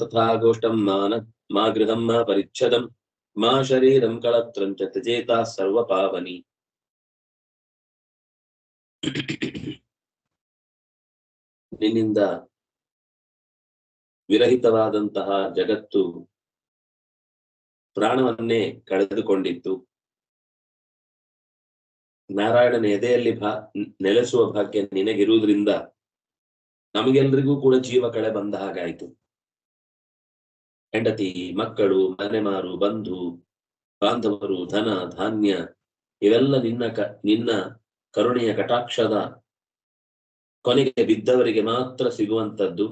ತಥಾ ಗೋಷ್ಟಂ ಮಾನ ಮಾ ಗೃಹಂ ಪರಿಚ್ಛದಂ ಮಾ ಶರೀರಂ ಕಳತ್ರಂ ಚ ತ್ಯಜೇತ ಸರ್ವ ಪಾವನಿ ನಿನ್ನಿಂದ ವಿರಹಿತವಾದಂತಹ ಜಗತ್ತು ಪ್ರಾಣವನ್ನೇ ಕಳೆದುಕೊಂಡಿತ್ತು. ನಾರಾಯಣನ ಎದೆಯಲ್ಲಿ ಭಾ, ನೆಲೆಸುವ ಭಾಗ್ಯ ನಿನಗಿರುವುದರಿಂದ ನಮಗೆಲ್ರಿಗೂ ಕೂಡ ಜೀವ ಕಳೆ ಬಂದ ಹಾಗಾಯ್ತು ಹೆಂಡತಿ, ಮಕ್ಕಳು, ಮನೆಮಾರು, ಬಂಧು, ಬಾಂಧವರು, ಧನ, ಧಾನ್ಯ, ಇವೆಲ್ಲ ನಿನ್ನ ಕ, ನಿನ್ನ ಕರುಣೆಯ ಕಟಾಕ್ಷದ ಕೊನೆಗೆ ಬಿದ್ದವರಿಗೆ ಮಾತ್ರ ಸಿಗುವಂತದ್ದು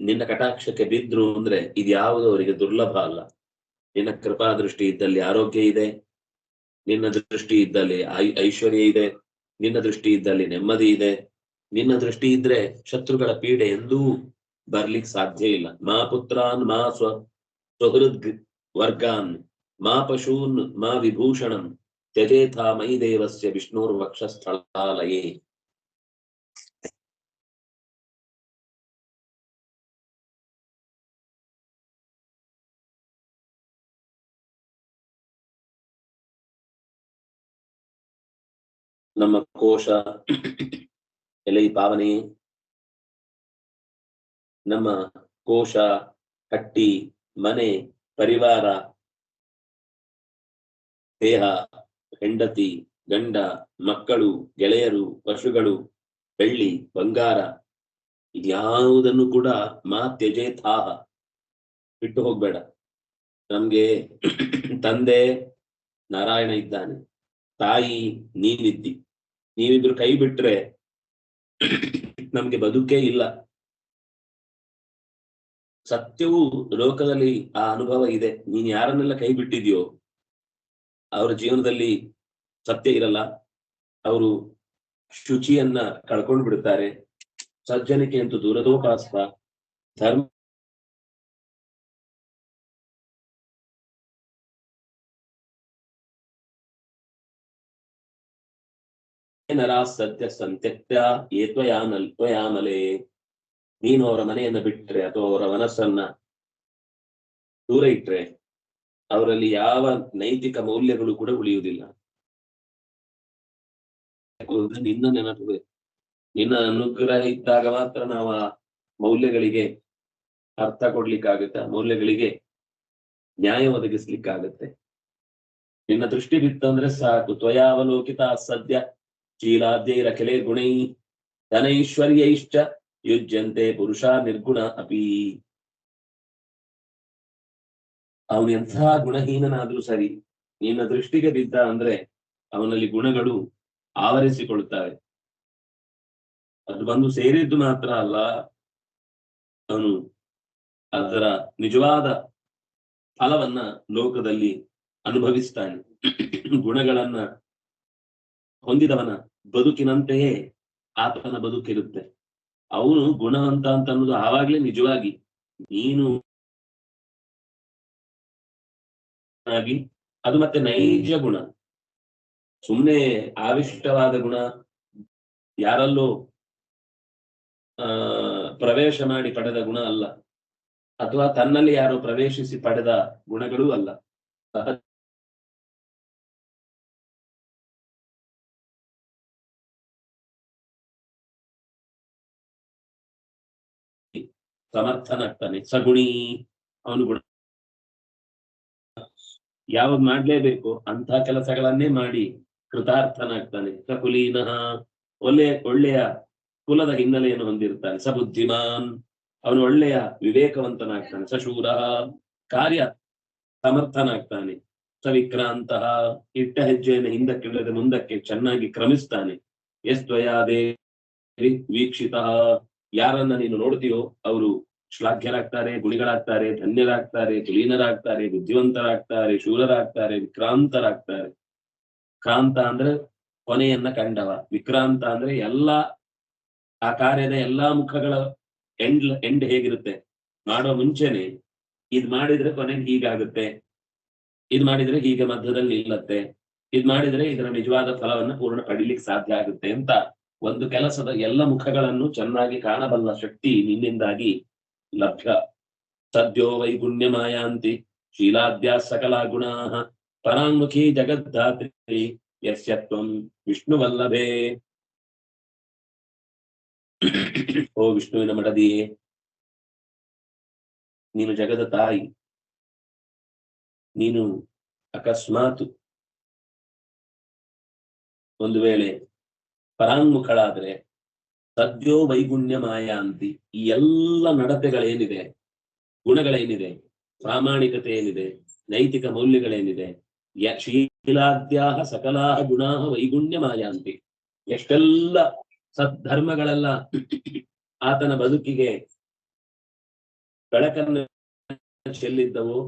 ನಿನ್ನ ಕಟಾಕ್ಷಕ್ಕೆ ಬಿದ್ರು ಅಂದ್ರೆ ಇದ್ಯಾವುದು ಅವರಿಗೆ ದುರ್ಲಭ ಅಲ್ಲ. ನಿನ್ನ ಕೃಪಾ ದೃಷ್ಟಿ ಇದ್ದಲ್ಲಿ ಆರೋಗ್ಯ ಇದೆ. ನಿನ್ನ ದೃಷ್ಟಿ ಇದ್ದಲ್ಲಿ ಐಶ್ವರ್ಯ ಇದೆ. ನಿನ್ನ ದೃಷ್ಟಿ ಇದ್ದಲ್ಲಿ ನೆಮ್ಮದಿ ಇದೆ. ನಿನ್ನ ದೃಷ್ಟಿ ಇದ್ರೆ ಶತ್ರುಗಳ ಪೀಡೆ ಎಂದೂ ಬರ್ಲಿಕ್ ಸಾಧ್ಯ ಇಲ್ಲ. ಮಾ ಪುತ್ರಾನ್, ಮಾ ಸ್ವ ಸ್ವಹೃದ್ ವರ್ಗಾನ್, ಮಾ ಪಶೂನ್, ಮಾ ವಿಭೂಷಣಂ ತ್ಯಜೇಥಾ ಮೈ ದೇವಸ್ಯ ವಿಷ್ಣುರ್ ವಕ್ಷಸ್ಥಳಾಲಯೇ. ನಮ್ಮ ಕೋಶ ಎಲೆ ಪಾವನೆ. ನಮ್ಮ ಕೋಶ ಹಟ್ಟಿ ಮನೆ, ಪರಿವಾರ, ದೇಹ, ಹೆಂಡತಿ, ಗಂಡ, ಮಕ್ಕಳು, ಗೆಳೆಯರು, ಪಶುಗಳು, ಬೆಳ್ಳಿ, ಬಂಗಾರ, ಇದ್ಯಾವುದನ್ನು ಕೂಡ ಮಾ ತ್ಯಜೇತಾಹ ಬಿಟ್ಟು ಹೋಗ್ಬೇಡ. ನಮ್ಗೆ ತಂದೆ ನಾರಾಯಣ ಇದ್ದಾನೆ. ತಾಯಿ ನೀನಿದ್ದಿ ನೀವಿದ್ರು ಕೈ ಬಿಟ್ರೆ ನಮ್ಗೆ ಬದುಕೇ ಇಲ್ಲ. ಸತ್ಯವು ಲೋಕದಲ್ಲಿ ಆ ಅನುಭವ ಇದೆ. ನೀನ್ ಯಾರನ್ನೆಲ್ಲ ಕೈ ಬಿಟ್ಟಿದ್ಯೋ ಅವರ ಜೀವನದಲ್ಲಿ ಸತ್ಯ ಇರಲ್ಲ. ಅವರು ಶುಚಿಯನ್ನ ಕಳ್ಕೊಂಡು ಬಿಡ್ತಾರೆ ಸಜ್ಜನಿಕೆ ಅಂತೂ ದೂರದೋಪಾಸ್ತ. ಧರ್ಮ ನರಾ ಸತ್ಯ ಸಂತ್ಯಕ್ತ ಏತ್ವಯಾನಲ್ ತ್ವಯಾನಲೆ ನೀನು ಅವರ ಮನೆಯನ್ನ ಬಿಟ್ಟರೆ ಅಥವಾ ಅವರ ಮನಸ್ಸನ್ನ ದೂರ ಇಟ್ರೆ ಅವರಲ್ಲಿ ಯಾವ ನೈತಿಕ ಮೌಲ್ಯಗಳು ಕೂಡ ಉಳಿಯುವುದಿಲ್ಲ. ನಿನ್ನ ನೆನಪು, ನಿನ್ನ ಅನುಗ್ರಹ ಇದ್ದಾಗ ಮಾತ್ರ ನಾವು ಆ ಮೌಲ್ಯಗಳಿಗೆ ಅರ್ಥ ಕೊಡ್ಲಿಕ್ಕಾಗುತ್ತೆ? ಆ ಮೌಲ್ಯಗಳಿಗೆ ನ್ಯಾಯ ಒದಗಿಸ್ಲಿಕ್ಕಾಗತ್ತೆ? ನಿನ್ನ ದೃಷ್ಟಿ ಬಿತ್ತಂದ್ರೆ ಸಾಕು. ತ್ವಯಾವಲೋಕಿತ ಸದ್ಯ ಶೀಲಾದ್ಯೈರಖಿಲೆ ಗುಣೈ ಧನೈಶ್ವರ್ಯೈಶ್ಚ ಯುಜ್ಯಂತೆ ಪುರುಷ ನಿರ್ಗುಣ ಅಪಿ ಅವನು ಎಂಥ ಗುಣಹೀನನಾದ್ರೂ ಸರಿ, ನಿನ್ನ ದೃಷ್ಟಿಗೆ ಬಿದ್ದ ಅಂದ್ರೆ ಅವನಲ್ಲಿ ಗುಣಗಳು ಆವರಿಸಿಕೊಳ್ಳುತ್ತವೆ. ಅದು ಬಂದು ಸೇರಿದ್ದು ಮಾತ್ರ ಅಲ್ಲ, ಅವನು ಅದರ ನಿಜವಾದ ಫಲವನ್ನ ಲೋಕದಲ್ಲಿ ಅನುಭವಿಸ್ತಾನೆ. ಗುಣಗಳನ್ನ ಹೊಂದಿದವನ ಬದುಕಿನಂತೆಯೇ ಆತನ ಬದುಕಿರುತ್ತೆ. ಅವನು ಗುಣವಂತ ಅಂತ ಅನ್ನೋದು ಆವಾಗ್ಲೇ ನಿಜವಾಗಿ ನೀನು ಅದು ಮತ್ತೆ ನೈಜ ಗುಣ. ಸುಮ್ಮನೆ ಆವಿಷ್ಟವಾದ ಗುಣ ಯಾರಲ್ಲೋ, ಆ, ಪ್ರವೇಶ ಮಾಡಿ ಪಡೆದ ಗುಣ ಅಲ್ಲ. ಅಥವಾ ತನ್ನಲ್ಲಿ ಯಾರು ಪ್ರವೇಶಿಸಿ ಪಡೆದ ಗುಣಗಳೂ ಅಲ್ಲ. ಸಮರ್ಥನಾಗ್ತಾನೆ ಸಗುಣಿ ಅವನು ಗುಣ ಯಾವಾಗ ಮಾಡ್ಲೇಬೇಕು ಅಂತ ಕೆಲಸಗಳನ್ನೇ ಮಾಡಿ ಕೃತಾರ್ಥನಾಗ್ತಾನೆ ಸಕುಲೀನಃ ಒಳ್ಳೆಯ ಒಳ್ಳೆಯ ಕುಲದ ಹಿನ್ನೆಲೆಯನ್ನು ಹೊಂದಿರ್ತಾನೆ ಸಬುದ್ಧಿಮಾನ್. ಅವನು ಒಳ್ಳೆಯ ವಿವೇಕವಂತನಾಗ್ತಾನೆ, ಸಶೂರ, ಕಾರ್ಯ ಸಮರ್ಥನಾಗ್ತಾನೆ ಸವಿಕ್ರಾಂತಹ ಇಟ್ಟ ಹೆಜ್ಜೆಯನ್ನು ಹಿಂದಕ್ಕಿಡದೆ ಮುಂದಕ್ಕೆ ಚೆನ್ನಾಗಿ ಕ್ರಮಿಸ್ತಾನೆ. ಎಸ್ತ್ವಯಾದೇ ವೀಕ್ಷಿತ. ಯಾರನ್ನ ನೀನು ನೋಡ್ತೀಯೋ ಅವರು ಶ್ಲಾಘ್ಯರಾಗ್ತಾರೆ, ಗುಣಿಗಳಾಗ್ತಾರೆ, ಧನ್ಯರಾಗ್ತಾರೆ ಕುಲೀನರಾಗ್ತಾರೆ ಬುದ್ಧಿವಂತರಾಗ್ತಾರೆ, ಶೂರರಾಗ್ತಾರೆ, ವಿಕ್ರಾಂತರಾಗ್ತಾರೆ. ಕ್ರಾಂತ ಅಂದ್ರೆ ಕೊನೆಯನ್ನ ಕಂಡವ. ವಿಕ್ರಾಂತ ಅಂದ್ರೆ ಎಲ್ಲಾ ಆ ಕಾರ್ಯದ ಎಲ್ಲಾ ಮುಖಗಳ ಎಂಡ್ ಎಂಡ್ ಹೇಗಿರುತ್ತೆ? ಮಾಡೋ ಮುಂಚೆನೆ ಇದ್ ಮಾಡಿದ್ರೆ ಕೊನೆಗೆ ಹೀಗಾಗುತ್ತೆ. ಇದ್ ಮಾಡಿದ್ರೆ ಹೀಗೆ ಮಧ್ಯದಲ್ಲಿ ನಿಲ್ಲತ್ತೆ. ಇದ್ ಮಾಡಿದ್ರೆ ಇದರ ನಿಜವಾದ ಫಲವನ್ನ ಪೂರ್ಣ ಪಡಿಲಿಕ್ಕೆ ಸಾಧ್ಯ ಆಗುತ್ತೆ ಅಂತ. ಒಂದು ಕೆಲಸದ ಎಲ್ಲ ಮುಖಗಳನ್ನು ಚೆನ್ನಾಗಿ ಕಾಣಬಲ್ಲ ಶಕ್ತಿ ನಿನ್ನಿಂದಾಗಿ ಲಭ್ಯ. ಸದ್ಯೋ ವೈಗುಣ್ಯಮಾಯಾಂತಿ ಶೀಲಾದ್ಯಾ ಸಕಲ ಗುಣಾಃ ಪರಾಂಗುಖಿ ಜಗದ್ದಾತ್ರಿ ಯಸ್ಯತ್ವಂ ವಿಷ್ಣುವಲ್ಲಭೇ. ಓ ವಿಷ್ಣುವಿನ ಮಡದಿಯೇ, ನೀನು ಜಗದ ತಾಯಿ, ನೀನು ಅಕಸ್ಮಾತ್ ಒಂದು ವೇಳೆ ಪರಾಂಗುಖಳಾದ್ರೆ ಸದ್ಯೋ ವೈಗುಣ್ಯ ಮಾಯಾಂತಿ ಈ ಎಲ್ಲ ನಡತೆಗಳೇನಿದೆ, ಗುಣಗಳೇನಿದೆ ಪ್ರಾಮಾಣಿಕತೆ ಏನಿದೆ ನೈತಿಕ ಮೌಲ್ಯಗಳೇನಿದೆ, ಯ ಶೀಲಾದ್ಯಾಹ ಸಕಲಾಹ ಗುಣಾಹ ವೈಗುಣ್ಯ ಮಾಯಾಂತಿ ಎಷ್ಟೆಲ್ಲ ಸದ್ಧರ್ಮಗಳೆಲ್ಲ ಆತನ ಬದುಕಿಗೆ ಬೆಳಕನ್ನು ಚೆಲ್ಲಿದ್ದವೋ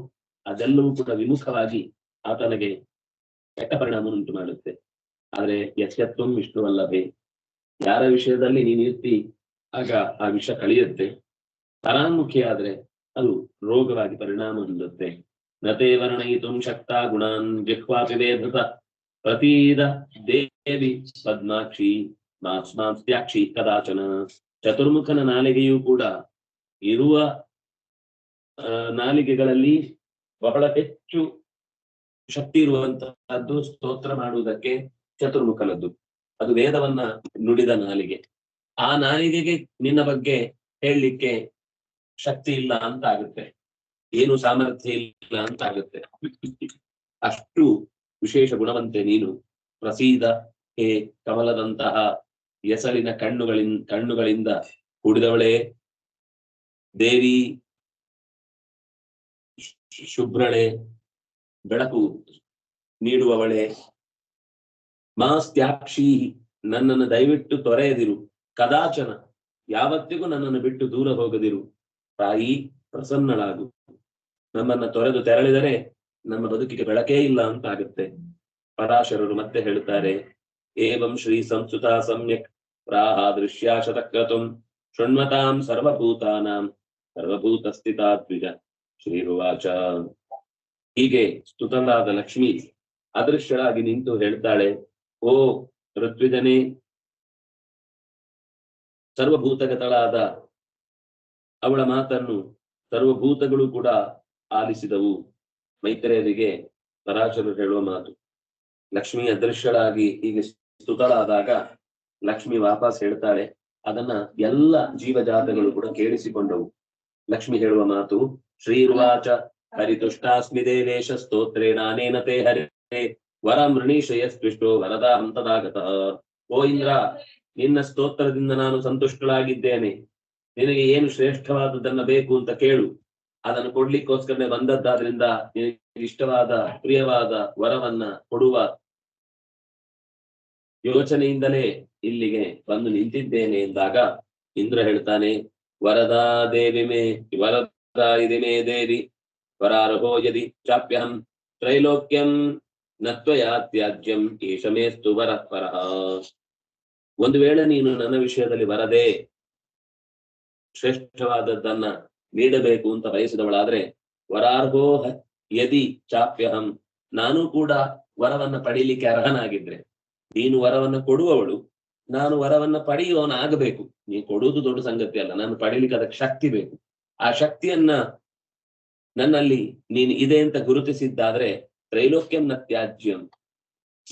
ಅದೆಲ್ಲವೂ ಕೂಡ ವಿಮುಖವಾಗಿ ಆತನಿಗೆ ಕೆಟ್ಟ ಉಂಟು ಮಾಡುತ್ತೆ. ಆದ್ರೆ ಯಶ್ಯತ್ವಂ ಇಷ್ಟವಲ್ಲವೇ? ಯಾರ ವಿಷಯದಲ್ಲಿ ನೀನ್ ಇರ್ತಿ? ಆಗ ಆ ವಿಷ ಕಳಿಯುತ್ತೆ. ಪರಾಮುಖಿ ಆದ್ರೆ ಅದು ರೋಗವಾಗಿ ಪರಿಣಾಮ ಹೊಂದುತ್ತೆ ನತೇ ವರ್ಣಯಿತು ಶಕ್ತ ಗುಣಾನ್ ಜಿಹ್ವಾಪಿ ವೇದತ ಪ್ರತೀದ ದೇವಿ ಪದ್ಮಾಕ್ಷಿ ಮಾಸ್ಮಾಂಸ್ತ್ಯಾಕ್ಷಿ ಕದಾಚನ. ಚತುರ್ಮುಖನ ನಾಲಿಗೆಯೂ ಕೂಡ ಇರುವ ನಾಲಿಗೆಗಳಲ್ಲಿ ಬಹಳ ಹೆಚ್ಚು ಶಕ್ತಿ ಇರುವಂತಹದ್ದು ಸ್ತೋತ್ರ ಮಾಡುವುದಕ್ಕೆ ಚತುರ್ಮುಖನದ್ದು. ಅದು ವೇದವನ್ನ ನುಡಿದ ನಾಲಿಗೆ. ಆ ನಾಲಿಗೆಗೆ ನಿನ್ನ ಬಗ್ಗೆ ಹೇಳಲಿಕ್ಕೆ ಶಕ್ತಿ ಇಲ್ಲ ಅಂತ ಆಗುತ್ತೆ. ಏನು ಸಾಮರ್ಥ್ಯ ಇಲ್ಲ ಅಂತ ಆಗುತ್ತೆ. ಅಷ್ಟು ವಿಶೇಷ ಗುಣವಂತೆ ನೀನು ಪ್ರಸೀದ ಹೇ ಕಮಲದಂತಹ ಹೆಸರಿನ ಕಣ್ಣುಗಳಿಂದ ಕಣ್ಣುಗಳಿಂದ ಕೂಡಿದವಳೇ. ದೇವಿ ಶುಭ್ರಳೆ. ಬೆಳಕು ನೀಡುವವಳೆ. ಮಾಸ್ತ್ಯಾಕ್ಷಿ ನನ್ನನ್ನು ದಯವಿಟ್ಟು ತೊರೆಯದಿರು. ಕದಾಚನ, ಯಾವತ್ತಿಗೂ ನನ್ನನ್ನು ಬಿಟ್ಟು ದೂರ ಹೋಗದಿರು. ತಾಯಿ, ಪ್ರಸನ್ನಳಾಗು. ನಮ್ಮನ್ನ ತೊರೆದು ತೆರಳಿದರೆ ನಮ್ಮ ಬದುಕಿಗೆ ಬೆಳಕೇ ಇಲ್ಲ ಅಂತ ಆಗುತ್ತೆ ಪರಾಶರರು ಮತ್ತೆ ಹೇಳುತ್ತಾರೆ, ಏವಂ ಶ್ರೀ ಸಂಸ್ಕೃತ ಸಮ್ಯಕ್, ಪ್ರಾಹ ದೃಶ್ಯ ಶತಕ್ರತುಂ ಶೃಣ್ವತಾಂ ಸರ್ವಭೂತಾನಾಂ ಸರ್ವಭೂತ ಸ್ಥಿತಾತ್ವಿಜ ಶ್ರೀರುವಾಚ ಹೀಗೆ ಸ್ತುತನಾದ ಲಕ್ಷ್ಮಿ ಅದೃಶ್ಯಳಾಗಿ ನಿಂತು ಹೇಳ್ತಾಳೆ ಓ ಋತ್ವಿಜನೇ, ಸರ್ವಭೂತಗತಳಾದ ಅವಳ ಮಾತನ್ನು ಸರ್ವಭೂತಗಳು ಕೂಡ ಆಲಿಸಿದವು. ಮೈತ್ರೇಯರಿಗೆ ಪರಾಶರರು ಹೇಳುವ ಮಾತು. ಲಕ್ಷ್ಮಿ ಅದೃಶ್ಯಳಾಗಿ ಹೀಗೆ ಸ್ತುತಳಾದಾಗ ಲಕ್ಷ್ಮಿ ವಾಪಸ್ ಹೇಳ್ತಾಳೆ. ಅದನ್ನ ಎಲ್ಲ ಜೀವಜಾತಗಳು ಕೂಡ ಕೇಳಿಸಿಕೊಂಡವು. ಲಕ್ಷ್ಮಿ ಹೇಳುವ ಮಾತು, ಶ್ರೀರ್ವಾಚ ಹರಿತುಷ್ಟಾಸ್ಮಿ ದೇವೇಶ ಸ್ತೋತ್ರೇ ಹರಿ ತೇ ಹರೇ. ವರ ಮೃಣೀಶಯಸ್ಪೃಷ್ಟೋ ವರದ ಹಂತದಾಗತ ಓ ಇಂದ್ರ, ನಿನ್ನ ಸ್ತೋತ್ರದಿಂದ ನಾನು ಸಂತುಷ್ಟಳಾಗಿದ್ದೇನೆ. ನಿನಗೆ ಏನು ಶ್ರೇಷ್ಠವಾದದನ್ನ ಬೇಕು ಅಂತ ಕೇಳು. ಅದನ್ನು ಕೊಡ್ಲಿಕ್ಕೋಸ್ಕರನೇ ಬಂದದ್ದಾದ್ರಿಂದ ನಿನಗೆ ಇಷ್ಟವಾದ, ಪ್ರಿಯವಾದ ವರವನ್ನ ಕೊಡುವ ಯೋಚನೆಯಿಂದಲೇ ಇಲ್ಲಿಗೆ ಬಂದು ನಿಂತಿದ್ದೇನೆ ಎಂದಾಗ ಇಂದ್ರ ಹೇಳ್ತಾನೆ, ವರದಾ ದೇವಿ ಮೇ, ವರದಾ ಇದಿ ಮೇ ದೇವಿ, ವರಾರ್ಹೋ ಯದಿ ಚಾಪ್ಯಹಂ ತ್ರೈಲೋಕ್ಯಂ ನತ್ವಯಾ ತ್ಯಾಜ್ಯಂ ಈಶ ಮೇಸ್ತು ವರ ವರಃ. ಒಂದು ವೇಳೆ ನೀನು ನನ್ನ ವಿಷಯದಲ್ಲಿ ಬರದೆ ಶ್ರೇಷ್ಠವಾದದ್ದನ್ನ ನೀಡಬೇಕು ಅಂತ ಬಯಸಿದವಳಾದ್ರೆ, ವರಾರ್ಹೋ ಯದಿ ಚಾಪ್ಯಹಂ, ನಾನು ಕೂಡ ವರವನ್ನ ಪಡೀಲಿಕ್ಕೆ ಅರ್ಹನಾಗಿದ್ರೆ. ನೀನು ವರವನ್ನ ಕೊಡುವವಳು, ನಾನು ವರವನ್ನ ಪಡೆಯುವವನಾಗಬೇಕು. ನೀನು ಕೊಡುವುದು ದೊಡ್ಡ ಸಂಗತಿ ಅಲ್ಲ, ನಾನು ಪಡೀಲಿಕ್ಕೆ ಅದಕ್ಕೆ ಶಕ್ತಿ ಬೇಕು. ಆ ಶಕ್ತಿಯನ್ನ ನನ್ನಲ್ಲಿ ನೀನು ಇದೆ ಅಂತ ಗುರುತಿಸಿದ್ದಾದ್ರೆ ತ್ರೈಲೋಕ್ಯಂ ನ ತ್ಯಾಜ್ಯಂ.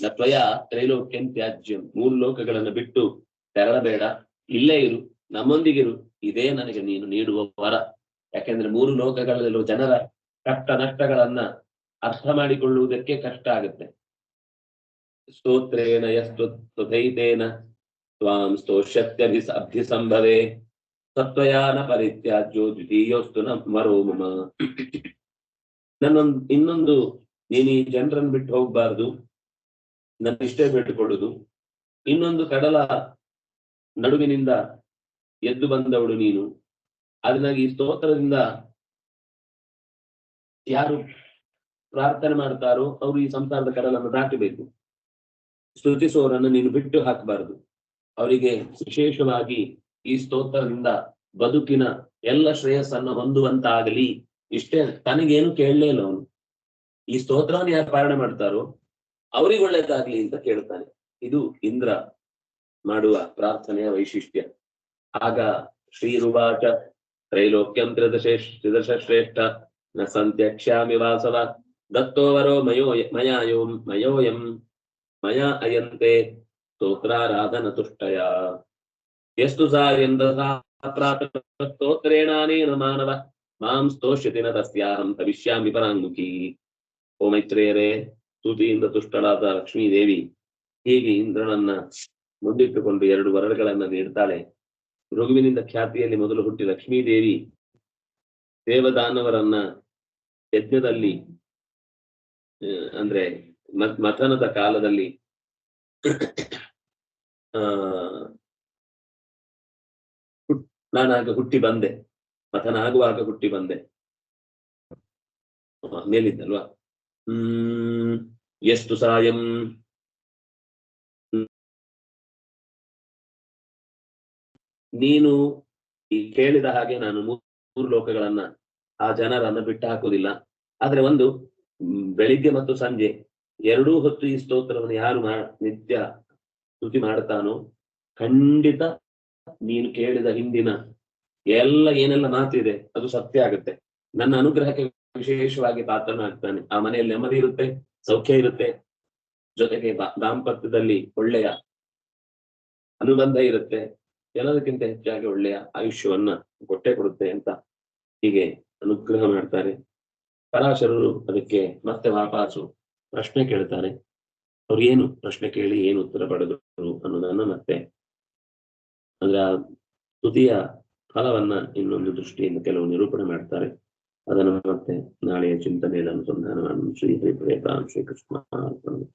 ನ ತ್ವಯ ತ್ರೈಲೋಕ್ಯಂ ತ್ಯಾಜ್ಯಂ. ಮೂರು ಲೋಕಗಳನ್ನು ಬಿಟ್ಟು ತೆರಳಬೇಡ. ಇಲ್ಲೇ ಇರು ನಮ್ಮೊಂದಿಗಿರು ಇದೇ ನನಗೆ ನೀನು ನೀಡುವ ವರ. ಯಾಕೆಂದ್ರೆ ಮೂರು ಲೋಕಗಳಲ್ಲಿರುವ ಜನರ ಕಷ್ಟ ನಷ್ಟಗಳನ್ನ ಅರ್ಥ ಮಾಡಿಕೊಳ್ಳುವುದಕ್ಕೆ ಕಷ್ಟ ಆಗುತ್ತೆ. ಸ್ತೋತ್ರೇನ ಯಸ್ತು ಸ್ತುತೈತೇನ ತ್ವಾಂ ಸ್ತೋಷ್ಯತ್ಯಭಿ ಅಭ್ಯಸಂಭವೆ ಸತ್ವಯಾನ ಪರಿತ್ಯಾಜ್ಯೋ ದ್ವಿತೀಯೋಸ್ತು ನ ಮರೋ ನನ್ನೊಂದು ಇನ್ನೊಂದು ನೀನು ಈ ಜನರನ್ನು ಬಿಟ್ಟು ಹೋಗ್ಬಾರ್ದು. ನನ್ನ ಇಷ್ಟೇ ಬಿಟ್ಟುಕೊಡುದು ಇನ್ನೊಂದು ಕಡಲ ನಡುವಿನಿಂದ ಎದ್ದು ಬಂದವಳು ನೀನು. ಅದನ್ನಾಗಿ ಈ ಸ್ತೋತ್ರದಿಂದ ಯಾರು ಪ್ರಾರ್ಥನೆ ಮಾಡ್ತಾರೋ ಅವರು ಈ ಸಂಸಾರದ ಕಡಲನ್ನು ದಾಟಬೇಕು. ಸ್ತುತಿಸೋರನ್ನು ನೀನು ಬಿಟ್ಟು ಹಾಕಬಾರದು. ಅವರಿಗೆ ವಿಶೇಷವಾಗಿ ಈ ಸ್ತೋತ್ರದಿಂದ ಬದುಕಿನ ಎಲ್ಲ ಶ್ರೇಯಸ್ಸನ್ನು ಹೊಂದುವಂತಾಗಲಿ. ಇಷ್ಟೇ, ತನಗೇನು ಕೇಳಲೇ ಇಲ್ಲ ಅವನು. ಈ ಸ್ತೋತ್ರವನ್ನು ಯಾರು ಪಾಲನೆ ಮಾಡ್ತಾರೋ ಅವ್ರಿಗೆ ಒಳ್ಳೇದಾಗ್ಲಿ ಅಂತ ಕೇಳ್ತಾನೆ. ಇದು ಇಂದ್ರ ಮಾಡುವ ಪ್ರಾರ್ಥನೆಯ ವೈಶಿಷ್ಟ್ಯ. ಆಗ ಶ್ರೀರುವಾಚ ತ್ರೈಲೋಕ್ಯಂ ತ್ರಿದಶ ಶ್ರೇಷ್ಠ ನ ಸಂತ್ಯಕ್ಷ್ಯಾಮಿ ವಾಸವ ದತ್ತೋವರೋ ಮಯೋ ಮಯಾಯೋ ಮಯೋಯಂ ಮಯ ಅಯಂತೆ ಸ್ತೋತ್ರಾರಾಧನ ತುಷ್ಟಯ ಎಷ್ಟು ಸ್ತೋತ್ರೇಣಾನೇನ ಮಾನವ. ಮಾಂ ಸ್ತೋಷ್ಯತಿ ನ ತಸ್ಯಾಹಂ ತವಿಷ್ಯಾಮಿ ಪರಾಂಗುಖಿ ಓ ಮೈತ್ರೇಯರೇ ಸ್ತುತಿಯಿಂದ ತುಷ್ಟಳಾದ ಲಕ್ಷ್ಮೀದೇವಿ, ಹೀಗೆ ಇಂದ್ರನನ್ನ ಮುಂದಿಟ್ಟುಕೊಂಡು ಎರಡು ವರಗಳನ್ನ ನೀಡ್ತಾಳೆ. ಋಗುವಿನಿಂದ ಖ್ಯಾತಿಯಲ್ಲಿ ಮೊದಲು ಹುಟ್ಟಿ ಲಕ್ಷ್ಮೀದೇವಿ, ದೇವದಾನವರನ್ನ ಯಜ್ಞದಲ್ಲಿ ಅಂದ್ರೆ ಮಥನದ ಕಾಲದಲ್ಲಿ ನಾನಾಗ ಹುಟ್ಟಿ ಬಂದೆ, ಮಥನ ಹುಟ್ಟಿ ಬಂದೆ. ಮೇಲಿದ್ದಲ್ವಾ? ಹ್ಮ್ ಎಷ್ಟು ಸಾಯಂ ನೀನು ಈ ಕೇಳಿದ ಹಾಗೆ ನಾನು ಮೂರು ಲೋಕಗಳನ್ನ ಆ ಜನರನ್ನ ಬಿಟ್ಟು ಹಾಕುವುದಿಲ್ಲ. ಆದ್ರೆ ಒಂದು, ಬೆಳಿಗ್ಗೆ ಮತ್ತು ಸಂಜೆ ಎರಡೂ ಹೊತ್ತು ಈ ಸ್ತೋತ್ರವನ್ನು ಯಾರು ನಿತ್ಯ ಸ್ತುತಿ ಮಾಡ್ತಾನೋ ಖಂಡಿತ ನೀನು ಕೇಳಿದ ಹಿಂದಿನ ಎಲ್ಲ ಏನೆಲ್ಲ ಮಾತಿದೆ ಅದು ಸತ್ಯ ಆಗುತ್ತೆ. ನನ್ನ ಅನುಗ್ರಹಕ್ಕೆ ವಿಶೇಷವಾಗಿ ಪಾತ್ರನಾಗ್ತಾನೆ ಆ ಮನೆಯಲ್ಲಿ ನೆಮ್ಮದಿ ಇರುತ್ತೆ, ಸೌಖ್ಯ ಇರುತ್ತೆ. ಜೊತೆಗೆ ದಾಂಪತ್ಯದಲ್ಲಿ ಒಳ್ಳೆಯ ಅನುಬಂಧ ಇರುತ್ತೆ. ಎಲ್ಲದಕ್ಕಿಂತ ಹೆಚ್ಚಾಗಿ ಒಳ್ಳೆಯ ಆಯುಷ್ಯವನ್ನ ಕೊಟ್ಟೆ ಕೊಡುತ್ತೆ ಅಂತ ಹೀಗೆ ಅನುಗ್ರಹ ಮಾಡ್ತಾರೆ. ಪರಾಶರರು ಅದಕ್ಕೆ ಮತ್ತೆ ವಾಪಾಸು ಪ್ರಶ್ನೆ ಕೇಳ್ತಾರೆ. ಅವ್ರು ಏನು ಪ್ರಶ್ನೆ ಕೇಳಿ ಏನು ಉತ್ತರ ಪಡೆದರು ಅನ್ನೋದನ್ನ ಮತ್ತೆ ಅಂದ್ರೆ ಆ ತುದಿಯ ಫಲವನ್ನ ಇನ್ನೊಂದು ದೃಷ್ಟಿಯಿಂದ ಕೆಲವು ನಿರೂಪಣೆ ಮಾಡ್ತಾರೆ. ಅದನ್ನು ಮತ್ತೆ ನಾಳೆಯ ಚಿಂತನೆಯಲ್ಲಿ ಅನುಸಂಧಾನ ಮಾಡಿ ಶ್ರೀ ಹರಿ ಶ್ರೀ ಕೃಷ್ಣ ಅರ್ಪಣೆ.